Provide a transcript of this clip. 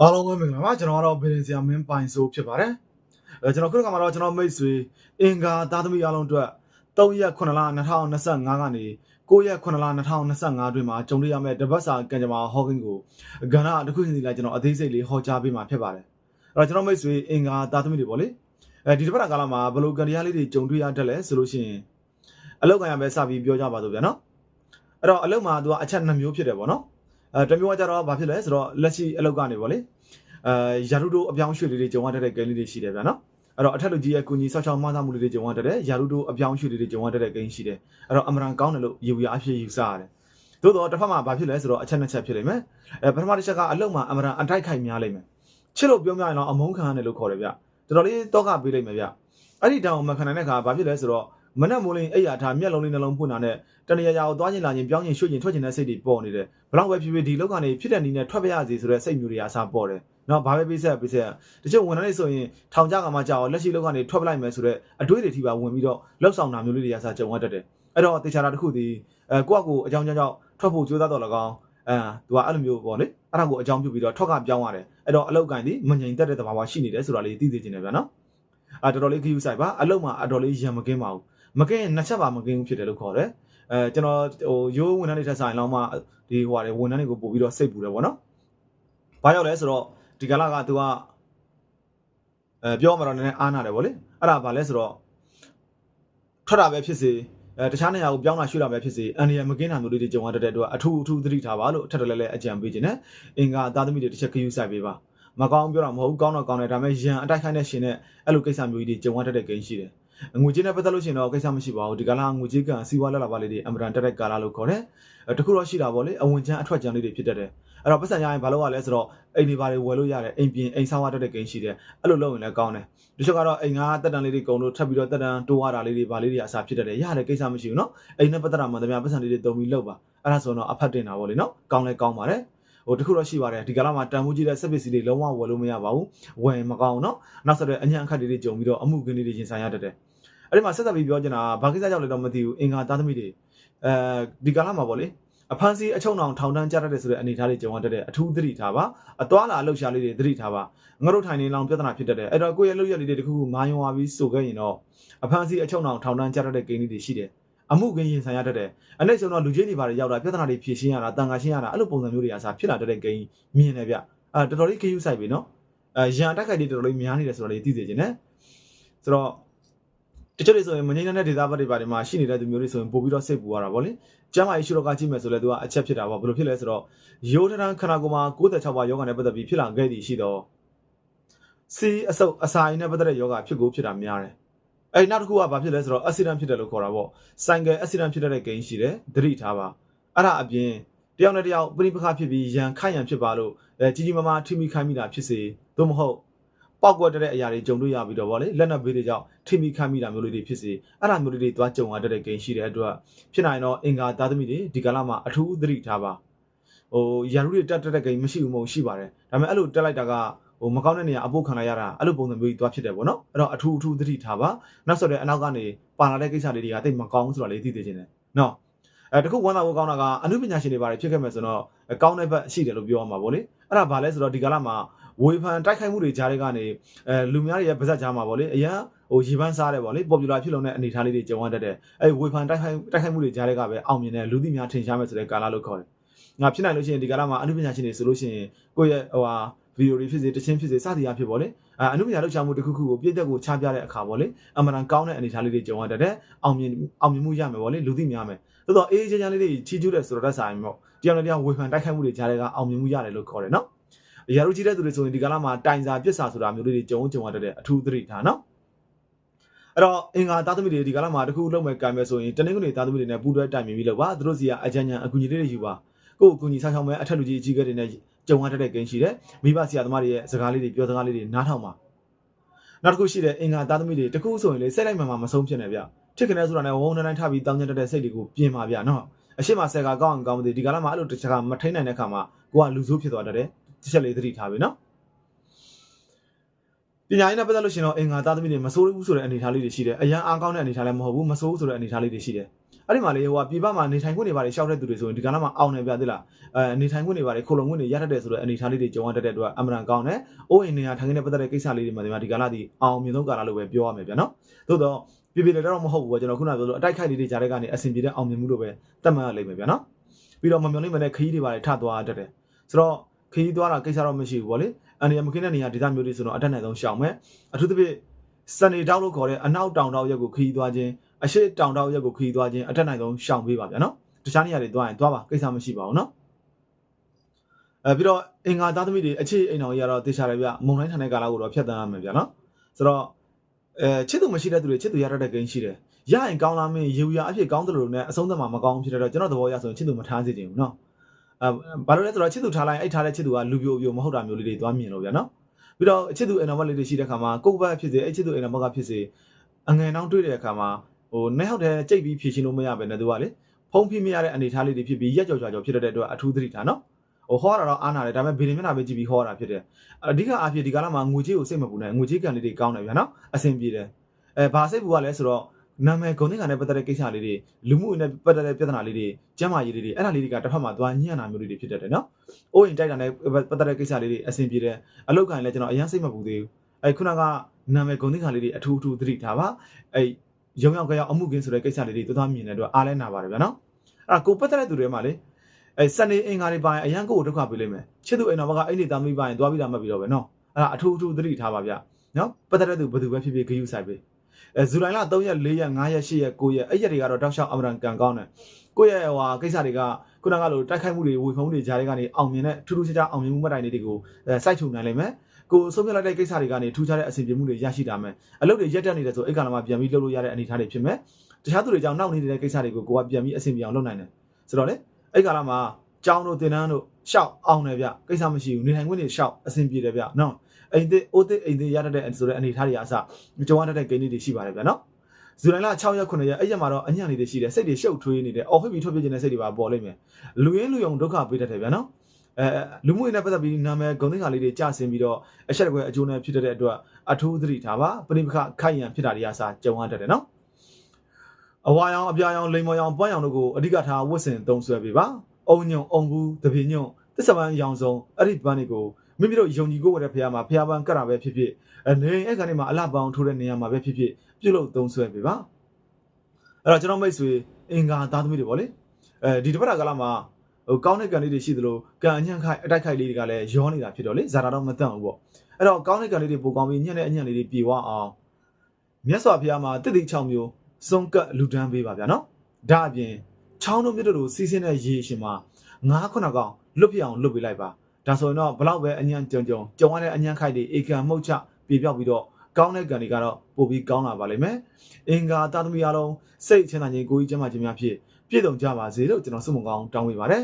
အားလုံးပဲမင်္ဂလာပါကျွန်တော်ကတော့ဘီရင်ဆရာမင်းပိုင်ဆိုးဖြစ်ပါတယ်အဲကျွန်တော်ခုနကမှတော့ကျွန်တော်မိတ်ဆွေအင်္ဂါသားသမီးအားလုံးအတွက်3ရက်9လ2025ကနေ9ရက်9လ2025အတွင်းမှာကြုံတွေ့ရမယ့်တပတ်စာကံကြမ္မာဟောကင်းကိုကဏ္ဍတစ်ခုချင်းစီလိုက်ကျွန်တော်အသေးစိတ်လေးဟောကြားပေးမှာဖြစ်ပါတယ်အဲ့တော့ကျွန်တော်မိတ်ဆွေအင်္ဂါသားသမီးတွေပေါ့လေအဲဒီတစ်ပတ်ကာလမှာဘယ်လိုကံတရားလေးတွေကြုံတွေ့ရတတ်လဲဆိုလို့ရှိရင်အလောက်ကံရပဲစပြီးပြောကြပါစို့ဗျာနော်အဲ့တော့အလောက်မှာသူကအချက်2မျိုးဖြစ်တယ်ပေါ့နော် အဲတစ်မျိုးကကြတော့ဘာဖြစ်လဲဆိုတော့လက်ရှိအလောက်ကနေပေါ့လေအဲယာရုတို့အပြောင်းရွှေ့လေးတွေကြုံရတတ်တဲ့ကိန်းလေးတွေရှိတယ်ဗျာနော်အဲ့တော့အထက်လူကြီးရဲ့ကုညီဆောက်ချောင်းမသားမှုလေးတွေကြုံရတတ်တဲ့ယာရုတို့အပြောင်းရွှေ့လေးတွေကြုံရတတ်တဲ့ကိန်းရှိတယ်အဲ့တော့အမရန်ကောင်းတယ်လို့ယူရအဖြစ်ယူဆရတယ်သို့တော့တစ်ဖက်မှာဘာဖြစ်လဲဆိုတော့အချက်နှစ်ချက်ဖြစ်လိမ့်မယ်အဲပထမတစ်ချက်ကအလောက်မှာအမရန်အတိုက်ခိုက်များလိမ့်မယ်ချစ်လို့ပြောများရင်တော့အမုန်းခံရတယ်လို့ခေါ်တယ်ဗျတော်တော်လေးတော့ကပေးလိမ့်မယ်ဗျအဲ့ဒီတောင်မခံနိုင်တဲ့ခါဘာဖြစ်လဲဆိုတော့ မနဲ့မိုးလင်းအိယာထားမျက်လုံးလေးနှလုံးပွင့်တာနဲ့တဏှာရာကိုသွားခြင်းလာခြင်းပြောင်းခြင်းရွှေ့ခြင်းထွက်ခြင်းတဲ့စိတ်တွေပေါ်နေတယ်ဘလောက်ပဲဖြစ်ဖြစ်ဒီလောက်ကနေဖြစ်တဲ့နည်းနဲ့ထွက်ပြရစီဆိုတဲ့စိတ်မျိုးတွေအစားပေါ်တယ်နော်ဘာပဲပေးဆက်ပေးဆက်တချို့ဝန်ထမ်းတွေဆိုရင်ထောင်ကြကမှကြောက်လက်ရှိလောက်ကနေထွက်ပလိုက်မယ်ဆိုတော့အတွေးတွေထိပါဝင်ပြီးတော့လောက်ဆောင်တာမျိုးလေးတွေအစားကြုံရတတ်တယ်အဲ့တော့တေချာတာတစ်ခုဒီအဲကိုယ့်အကူအကြောင်းကြောင့်ကြောင့်ထွက်ဖို့ကြိုးစားတော့လကောင်းအဲသူကအဲ့လိုမျိုးပေါ့လေအဲ့ဒါကိုအကြောင်းပြုပြီးတော့ထွက်ကပြောင်းရတယ်အဲ့တော့အလောက်ကန်ဒီမငြိမ်သက်တဲ့သဘာဝရှိနေတယ်ဆိုတာလေးသိသိချင်တယ်ဗျာနော်အာတော်တော်လေးခယူဆိုင်ပါအလောက်မှာအတော်လေးရံမကင်းပါဘူး မကင်းနှစ်ချက်ပါမကင်းဘူးဖြစ်တယ်လို့ခေါ်တယ်အဲကျွန်တော်ဟိုရိုးဝန်ထမ်းတွေထက်ဆိုင်လောက်မှဒီဟိုဟာတွေဝန်ထမ်းတွေကိုပို့ပြီးတော့စိတ်ပူတယ်ပေါ့နော်ဘာကြောင့်လဲဆိုတော့ဒီကလာကသူကအဲပြောမှတော့နည်းနည်းအားနာတယ်ဗောလေအဲ့ဒါဘာလဲဆိုတော့ထွက်တာပဲဖြစ်စေအဲတခြားနေရာကိုပြောင်းလာရွှေ့လာပဲဖြစ်စေအန်ဒီရမကင်းတာမျိုးလေးတွေကြုံရတတ်တဲ့အတွက်အထူးအထူးသတိထားပါလို့အထက်တလဲလဲအကြံပေးခြင်းနဲ့အင်္ဂါအသားသမီးတွေတစ်ချက်ခယူဆိုင်ပေးပါမကောင်းပြောတာမဟုတ်ဘူးကောင်းတော့ကောင်းတယ်ဒါပေမဲ့ရန်အတိုက်ခိုက်တဲ့ရှင်နဲ့အဲ့လိုကိစ္စမျိုးကြီးတွေကြုံရတတ်တဲ့ကိန်းရှိတယ် ငွေကြေးနဲ့ပတ်သက်လို့ရှိရင်တော့ကိစ္စမရှိပါဘူးဒီကလာငွေကြေးကစီးပွားလက်လာပါလေးတွေအမတန်တက်တဲ့ကာလလို့ခေါ်တယ်တခုတော့ရှိတာပေါ့လေအဝင်ချမ်းအထွက်ချမ်းလေးတွေဖြစ်တတ်တယ်အဲ့တော့ပတ်စံရရင်ဘာလို့ရလဲဆိုတော့အိမ်တွေဘာတွေဝယ်လို့ရတယ်အိမ်ပြင်အိမ်ဆောင်ရတတ်တဲ့ကိန်းရှိတယ်အဲ့လိုလုပ်ရင်လည်းကောင်းတယ်ဒီချက်ကတော့အိမ်ကတက်တန်လေးတွေကုန်လို့ထပ်ပြီးတော့တက်တန်တိုးရတာလေးတွေဘာလေးတွေအစားဖြစ်တတ်တယ်ရတယ်ကိစ္စမရှိဘူးနော်အိမ်နဲ့ပတ်သက်တာမှန်သမျှပတ်စံလေးတွေတုံပြီးလုပ်ပါအဲ့ဒါဆိုတော့အဖတ်တင်တာပေါ့လေနော်ကောင်းလဲကောင်းပါတယ် ဟိုတခုတော့ရှိပါတယ်ဒီကလာမှာတန်ဖိုးကြီးတဲ့စက်ပစ္စည်းတွေလုံးဝဝယ်လို့မရပါဘူးဝယ်မကောင်းနော်နောက်ဆက်တွဲအညံ့အခက်တွေကြုံပြီးတော့အမှုကင်းတွေရင်ဆိုင်ရတတ်တယ်အဲ့ဒီမှာဆက်သက်ပြီးပြောချင်တာဘာကိစ္စကြောင့်လဲတော့မသိဘူးအင်္ဂါသားသမီးတွေအဲဒီကလာမှာပေါ့လေအဖန်စီအချုံအောင်ထောင်တန်းကြတတ်တဲ့ဆိုတဲ့အနေအထားလေးကြုံရတတ်တဲ့အထူးသတိထားပါအသွာလာအလောက်ရှာလေးတွေသတိထားပါငါတို့ထိုင်နေလောင်ပြဿနာဖြစ်တတ်တယ်အဲ့တော့ကိုယ့်ရဲ့လောက်ရလေးတွေတခုခုမာယုံသွားပြီးဆိုခဲ့ရင်တော့အဖန်စီအချုံအောင်ထောင်တန်းကြတတ်တဲ့ဂိမ်းလေးတွေရှိတယ် အမှုကင်းရင်ဆိုင်ရတတ်တယ်အနဲ့ဆိုတော့လူကြီးတွေဘာတွေရောက်တာပြဿနာတွေဖြေရှင်းရတာတန်ခါရှင်းရတာအဲ့လိုပုံစံမျိုးတွေအစားဖြစ်လာတတ်တဲ့ကိန်းမြင်တယ်ဗျအဲတော်တော်လေးခရူးဆိုင်ပြီနော်အဲရန်တက်ခိုက်တွေတော်တော်လေးများနေတယ်ဆိုတော့လေသိစေချင်တယ်ဆိုတော့တချို့တွေဆိုရင်မငြိမ်းတဲ့ဒေသဘက်တွေပါတယ်မှာရှိနေတဲ့သူမျိုးတွေဆိုရင်ပို့ပြီးတော့စိတ်ပူရတာဗောလေကျမ်းမာရေးရှုတော့ကကြည့်မယ်ဆိုလဲသူကအချက်ဖြစ်တာဗောဘယ်လိုဖြစ်လဲဆိုတော့ရိုးထထန်ခန္ဓာကိုယ်မှာ96ပါးယောဂနဲ့ပတ်သက်ပြီးဖြစ်လာခဲ့သည်ရှိတော့စီအဆုပ်အစာရင်းနဲ့ပတ်သက်တဲ့ယောဂဖြစ်ကိုဖြစ်တာများတယ် အဲ့နောက်တစ်ခုကဘာဖြစ်လဲဆိုတော့ accident ဖြစ်တယ်လို့ခေါ်တာဗောဆိုင်ကယ် accident ဖြစ်တဲ့ကိန်းရှိတယ်သတိထားပါအဲ့ဒါအပြင်တယောက်နဲ့တယောက်ပြိပခဖြစ်ပြီးရန်ခိုက်ရန်ဖြစ်ပါလို့အဲကြီးကြီးမားမားထိမိခိုင်းမိတာဖြစ်စေသို့မဟုတ်ပောက်ကွက်တဲ့အရာတွေကြုံတွေ့ရပြီးတော့ဗောလေလက်နက်ဘေးတွေကြောင့်ထိမိခိုင်းမိတာမျိုးလေးတွေဖြစ်စေအဲ့ဒါမျိုးလေးတွေသွားကြုံရတဲ့ကိန်းရှိတဲ့အတွက်ဖြစ်နိုင်တော့အင်္ဂါသားသမီးတွေဒီကလာမှာအထူးသတိထားပါဟိုရာထူးတွေတက်တက်တဲ့ကိန်းမရှိဘူးမဟုတ်ရှိပါတယ်ဒါပေမဲ့အဲ့လိုတက်လိုက်တာက ဟိုမကောင်းတဲ့နေရာအပုတ်ခံလိုက်ရတာအဲ့လိုပုံစံမျိုးကြီးသွားဖြစ်တယ်ဗောနော်အဲ့တော့အထူးအထူးသတိထားပါနောက်ဆိုတဲ့အနောက်ကနေပါလာတဲ့ကိစ္စလေးတွေကတိတ်မကောင်းဘူးဆိုတာလေးသိသိချင်းတယ်နော်အဲတခုဝမ်းသာဖို့ကောင်းတာကအမှုပညာရှင်တွေပါတယ်ဖြစ်ခဲ့မယ်ဆိုတော့ကောင်းတဲ့ဘက်ရှိတယ်လို့ပြောရမှာဗောလေအဲ့ဒါဘာလဲဆိုတော့ဒီကလာမှာဝေဖန်တိုက်ခိုက်မှုတွေကြားတွေကနေအဲလူများတွေရဲ့ပါဇက်ကြားမှာဗောလေအရန်ဟိုရေပန်းစားတယ်ဗောလေပေါ်ပူလာဖြစ်လုံတဲ့အနေအထားလေးတွေကြုံရတတ်တယ်အဲဝေဖန်တိုက်ခိုက်တိုက်ခိုက်မှုတွေကြားတွေကပဲအောင်မြင်တဲ့လူသိများထင်ရှားမယ်ဆိုတဲ့ကာလလို့ခေါ်တယ်ငါဖြစ်နိုင်လို့ရှိရင်ဒီကာလမှာအမှုပညာရှင်တွေဆိုလို့ရှိရင်ကိုယ့်ရဲ့ဟိုဟာ ဗီဒီယိုတွေဖြစ်စေတခြင်းဖြစ်စေစသည်အဖြစ်ဗောလေအဲအမှုပညာလောက်ချမှုတစ်ခုခုကိုပြည့်တဲ့ကိုချပြတဲ့အခါဗောလေအမှန်တန်ကောင်းတဲ့အနေအထားလေးတွေကြုံရတတ်တယ်အောင်မြင်အောင်မြင်မှုရမယ်ဗောလေလူသိများမယ်သို့တော့အေးအေးချမ်းချမ်းလေးတွေချီးကျူးတဲ့ဆိုတော့ဆိုင်ပေါ့တရားနဲ့တရားဝေဖန်တိုက်ခိုက်မှုတွေကြားတွေကအောင်မြင်မှုရတယ်လို့ခေါ်တယ်နော်ရာထူးကြီးတဲ့သူတွေဆိုရင်ဒီကာလမှာတိုင်စာပြစ်စာဆိုတာမျိုးလေးတွေကြုံကြုံရတဲ့အထူးသတိထားနော်အဲ့တော့အင်္ဂါသားသမီးတွေဒီကာလမှာတခုလုံးမဲ့ကံမဲ့ဆိုရင်တနင်္ဂနွေသားသမီးတွေနဲ့ပူးတွဲတိုင်ပင်ပြီးလို့ပါသူတို့စီကအကြံဉာဏ်အကူအညီလေးတွေယူပါကိုယ့်အကူအညီဆောက်ရှောက်မဲ့အထက်လူကြီးအကြီးကဲတွေနဲ့ ကြုံရတဲ့ကိန်းရှိတယ်မိဘဆရာသမားတွေရဲ့စကားလေးတွေပြောစကားလေးတွေနားထောင်ပါနောက်တစ်ခုရှိတယ်အင်္ဂါသားသမီးတွေတခုဆိုရင်လေစိတ်လိုက်မှမှမဆုံးဖြစ်နေဗျချစ်ကနေဆိုတာနဲ့ဝုန်းတိုင်းထပြီးတောင်းကျတဲ့စိတ်တွေကိုပြင်ပါဗျနော်အရှိမဆက်ကကောင်းအောင်ကောင်းမသိဒီကာလမှာအဲ့လိုတစ်ချက်ကမထိန်နိုင်တဲ့ခါမှာကိုကလူဆိုးဖြစ်သွားတတ်တယ်တစ်ချက်လေးသတိထားပြီနော် ပညာရေးနဲ့ပတ်သက်လို့ရှင်တော့အင်္ဂါသားသမီးတွေမစိုးဘူးဆိုတဲ့အနေအထားလေးတွေရှိတယ်အရန်အားကောင်းတဲ့အနေအထားလည်းမဟုတ်ဘူးမစိုးဘူးဆိုတဲ့အနေအထားလေးတွေရှိတယ်အဲ့ဒီမှာလေဟိုကပြပမှာနေထိုင်ခွင့်တွေပါတယ်ရှောက်တဲ့သူတွေဆိုရင်ဒီကနေ့မှာအောင်နေပြသေးလားအဲနေထိုင်ခွင့်တွေပါတယ်ခိုလုံခွင့်တွေရတတ်တယ်ဆိုတဲ့အနေအထားလေးတွေကြုံရတတ်တဲ့အတွက်အမှန်တန်ကောင်းတယ်အိုးအိမ်နေရာထိုင်ခင်းနဲ့ပတ်သက်တဲ့ကိစ္စလေးတွေမှာဒီမှာဒီကနေ့ဒီအောင်မြင်ဆုံးကာလလို့ပဲပြောရမယ်ဗျာနော်သို့တော့ပြပြလည်းတော့မဟုတ်ဘူးကွာကျွန်တော်ခုနကပြောလို့အတိုက်ခိုက်လေးတွေကြားတဲ့ကနေအဆင်ပြေတဲ့အောင်မြင်မှုလို့ပဲသတ်မှတ်ရလိမ့်မယ်ဗျာနော်ပြီးတော့မမျော်လင့်မနဲ့ခရီးတွေပါတယ်ထသွားတတ်တယ်ဆိုတော့ခရီးသွားတာကိစ္စတော့မရှိဘူးဗောလေ အနေရမခင်းတဲ့နေရာဒေသမျိုးတွေဆိုတော့အတက်နိုင်ဆုံးရှောင်မယ်အထူးသဖြင့်စနေတောက်လို့ခေါ်တဲ့အနောက်တောင်တောက်ရက်ကိုခရီးသွားခြင်းအရှိတောင်တောက်ရက်ကိုခရီးသွားခြင်းအထက်နိုင်ဆုံးရှောင်ပေးပါဗျာနော်တခြားနေရာတွေသွားရင်သွားပါကိစ္စမရှိပါဘူးနော်အဲပြီးတော့အင်္ဂါသားသမီးတွေအခြေအိမ်တော်ကြီးကတော့တေချာတယ်ဗျမုံတိုင်းထန်တဲ့ကာလကိုတော့ဖျက်တမ်းရမယ်ဗျာနော်ဆိုတော့အဲချစ်သူမရှိတဲ့သူတွေချစ်သူရတတ်တဲ့ဂိမ်းရှိတယ်ရရင်ကောင်းလားမင်းရေဝရအဖြစ်ကောင်းတယ်လို့နဲ့အဆုံးသတ်မှာမကောင်းဖြစ်တော့ကျွန်တော်သဘောရဆိုရင်ချစ်သူမထားစေချင်ဘူးနော်အဲ ဘာလို့လဲဆိုတော့ချစ်သူထားလိုက်အဲ့ထားတဲ့ချစ်သူကလူပြိုပြိုမဟုတ်တာမျိုးလေးတွေသွားမြင်လို့ဗျာနော်ပြီးတော့အချစ်သူအိမ်တော်မလေးတွေရှိတဲ့ခါမှာကိုယ့်ဘက်ဖြစ်စေအချစ်သူအိမ်တော်ဘက်ကဖြစ်စေအငယ်နှောင်းတွေ့တဲ့အခါမှာဟိုနဲ့ဟုတ်တဲ့ကြိတ်ပြီးဖြည့်ရှင်းလို့မရပဲနဲ့သူကလေဖုံးဖိမရတဲ့အနေအထားလေးတွေဖြစ်ပြီးရက်ကြော်ကြော်ကြော်ဖြစ်တဲ့အတွက်အထူးသတိထားနော်ဟိုဟောရတော့အားနာတယ်ဒါပေမဲ့ဗီဒီမျက်နှာပဲကြည့်ပြီးဟောရတာဖြစ်တယ်အဓိကအဖြစ်ဒီကာလမှာငွေကြေးကိုစိတ်မပူနဲ့ငွေကြေးကန်လေးတွေကောင်းတယ်ဗျာနော်အဆင်ပြေတယ်အဲဘာစိတ်ပူရလဲဆိုတော့ နာမည်ဂုဏ်သိက္ခာနဲ့ပတ်သက်တဲ့ကိစ္စလေးတွေလူမှုနဲ့ပတ်သက်တဲ့ပြဿနာလေးတွေကျန်းမာရေးလေးတွေအဲ့ဒါလေးတွေကတစ်ဖက်မှာသွားညံ့တာမျိုးလေးတွေဖြစ်တတ်တယ်နော်။အိုးရင်တိုက်တာနဲ့ပတ်သက်တဲ့ကိစ္စလေးတွေအဆင်ပြေတယ်။အလောက်ကန်လည်းကျွန်တော်အရင်စိတ်မပူသေးဘူး။အဲခုနကနာမည်ဂုဏ်သိက္ခာလေးတွေအထူးအထူးသတိထားပါ။အဲရုံရောက်ကြောက်အမှုကင်းဆိုတဲ့ကိစ္စလေးတွေသွားသွားမြင်တဲ့အတွက်အားလဲနာပါတယ်ဗျာနော်။အဲ့ဒါကိုပတ်သက်တဲ့သူတွေမှာလေအဲစနေအင်္ဂါတွေပါရင်အရန်ကိုဒုက္ခပေးလိမ့်မယ်။ချစ်သူအိမ်တော်ဘက်ကအဲ့ဒီသားသမီးပါရင်သွားပြီးတာမှတ်ပြီးတော့ပဲနော်။အဲ့ဒါအထူးအထူးသတိထားပါဗျ။နော်ပတ်သက်တဲ့သူဘယ်သူပဲဖြစ်ဖြစ်ဂရုစိုက်ပေး။ အဲဇူလိုင်လ3ရက်4ရက်5ရက်8ရက်9ရက်အဲ့ရက်တွေကတော့တောက်လျှောက်အမရန်ကန်ကောင်းတယ်။ကိုယ့်ရဲ့ဟိုဟာကိစ္စတွေကခုနကလိုတိုက်ခိုက်မှုတွေဝေဖုံးတွေကြားတွေကနေအောင်မြင်တဲ့ထူးထူးခြားခြားအောင်မြင်မှုမှတ်တိုင်တွေကိုအဲစိုက်ထုတ်နိုင်လိမ့်မယ်။ကိုဆုံးဖြတ်လိုက်တဲ့ကိစ္စတွေကနေထူးခြားတဲ့အဆင်ပြေမှုတွေရရှိတာမယ်။အလုပ်တွေရက်တက်နေတယ်ဆိုအဲ့ကလာမှာပြန်ပြီးလုပ်လို့ရတဲ့အနေအထားတွေဖြစ်မယ်။တခြားသူတွေကြောင့်နှောက်နေတဲ့ကိစ္စတွေကိုကိုကပြန်ပြီးအဆင်ပြေအောင်လုပ်နိုင်တယ်။ဆိုတော့လေအဲ့ကလာမှာ ကြောင်းတို့တင်တန်းတို့ရှောက်အောင်တယ်ဗျ။ကိစ္စမရှိဘူး။နေထိုင်ခွင့်တွေရှောက်အဆင်ပြေတယ်ဗျ။နော်။အိမ်သစ်အိုးသစ်အိမ်သစ်ရတတ်တဲ့ဆိုတဲ့အနေအထားတွေအစကြုံရတတ်တဲ့ကိန်းတွေရှိပါတယ်ဗျနော်။ဇူလိုင်လ6ရက်9ရက်အဲ့ရက်မှာတော့အညံ့လေးတွေရှိတယ်စိတ်တွေရှုပ်ထွေးနေတယ်အော်ဖိပြီးထွက်ပြေးခြင်းတဲ့စိတ်တွေပါပေါ်လိမ့်မယ်လူရင်းလူယုံဒုက္ခပေးတတ်တယ်ဗျာနော်အဲလူမှုရေးနဲ့ပတ်သက်ပြီးနာမည်ဂုဏ်သိက္ခာလေးတွေကျဆင်းပြီးတော့အချက်တကွဲအကျိုးနဲ့ဖြစ်တဲ့အတွက်အထူးသတိထားပါပရိပခခိုက်ရန်ဖြစ်တာတွေအစားကြုံရတတ်တယ်နော်အဝါရောင်အပြာရောင်လိမ်မော်ရောင်ပွားရောင်တို့ကိုအဓိကထားဝတ်ဆင်သုံးဆွဲပေးပါ အုံညုံအုံဘူးတပည့်ညုံသစ္စာပန်းရောင်စုံအဲ့ဒီပန်းတွေကိုမိမိတို့ယုံကြည်ကိုယ်ဝတ်တဲ့ဖရားမှာဖရားပန်းကတ်တာပဲဖြစ်ဖြစ်အနေအဲ့ကနေမှာအလှပန်းထိုးတဲ့နေရာမှာပဲဖြစ်ဖြစ်ပြုလုပ်သုံးဆွဲပေးပါအဲ့တော့ကျွန်တော်မိတ်ဆွေအင်္ဂါသားသမီးတွေပေါ့လေအဲဒီတစ်ပတ်ကာလမှာဟိုကောင်းတဲ့ကန်လေးတွေရှိသလိုကန်အညံ့ခိုက်အတိုက်ခိုက်လေးတွေကလည်းရောနေတာဖြစ်တော့လေဇာတာတော့မတန့်ဘူးပေါ့အဲ့တော့ကောင်းတဲ့ကန်လေးတွေပိုကောင်းပြီးညံ့တဲ့အညံ့လေးတွေပြေဝအောင်မြတ်စွာဘုရားမှာတစ်တိ6မျိုးစုံကပ်လူဒန်းပေးပါဗျာနော်ဒါအပြင် ချောင်းတို့မြစ်တို့လိုစီးဆင်းတဲ့ရေရှင်မှာငါးခုနကောင်လွတ်ပြအောင်လွတ်ပေးလိုက်ပါဒါဆိုရင်တော့ဘလောက်ပဲအညံ့ကြုံကြုံကြုံရတဲ့အညံ့ခိုက်တွေအေကံမှုတ်ချပြေပြောက်ပြီးတော့ကောင်းတဲ့ကံတွေကတော့ပို့ပြီးကောင်းလာပါလိမ့်မယ်အင်္ဂါသားသမီးအားလုံးစိတ်ချမ်းသာခြင်းကိုယ်ကြီးကျန်းမာခြင်းများဖြင့်ပြည့်စုံကြပါစေလို့ကျွန်တော်ဆုမွန်ကောင်းတောင်းပေးပါတယ်